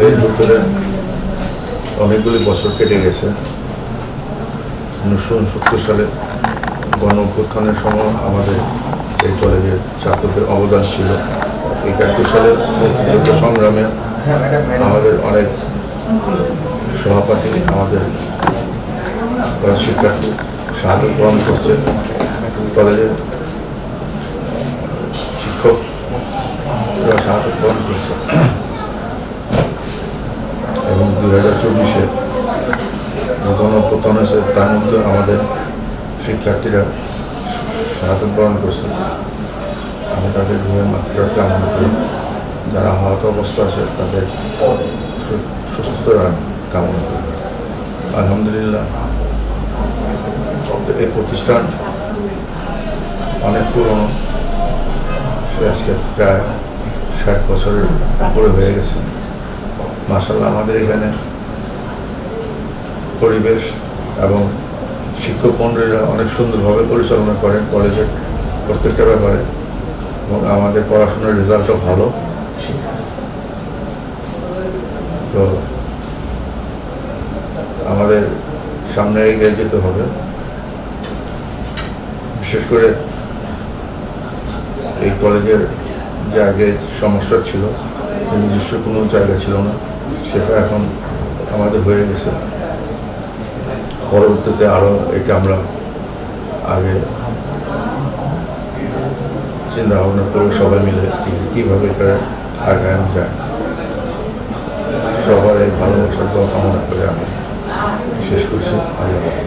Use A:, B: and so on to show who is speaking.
A: ভিতরে অনেকগুলি বছর কেটে গেছে। উনিশশো উনসত্তর সালে গণ অভ্যুত্থানের সময় আমাদের এই কলেজের ছাত্রদের অবদান ছিল। একাত্তর সালের মুক্তিযুদ্ধ সংগ্রামে আমাদের অনেক সহপাঠী আমাদের শিক্ষার্থী সাহায্য গ্রহণ করছে। কলেজের শিক্ষকরা সাহায্য গ্রহণ করছে। দুই হাজার চব্বিশে গণপ্রথম হয়েছে তার মধ্যে আমাদের শিক্ষার্থীরা সাহায্য গ্রহণ করছে। আমি তাদের গৃহের মাত্রা কামনা করি। যারা আহত অবস্থা আছে, তাদের সুস্থতা কামনা করি। আলহামদুলিল্লাহ, এই প্রতিষ্ঠান অনেক পুরনো। সে আজকে প্রায় ষাট বছরের উপরে হয়ে গেছে। মাসাল্লাহ আমাদের এখানে পরিবেশ এবং শিক্ষক মন্ডলীরা অনেক সুন্দরভাবে পরিচালনা করেন কলেজের প্রত্যেকটা ব্যাপারে এবং আমাদের পড়াশোনার রেজাল্টও ভালো। তো আমাদের সামনে এগিয়ে যেতে হবে। বিশেষ করে এই কলেজের যে আগে সমস্যা ছিল নিজস্ব কোনো জায়গা ছিল না, সেটা এখন আমাদের হয়ে গেছে। পরবর্তীতে আরও এটা আমরা আগে চিন্তা ভাবনা করব সবাই মিলে কীভাবে এটা আগানো যায়। সবার এই ভালোবাসার কথা কামনা করে আমি শেষ করছি। আল্লাহ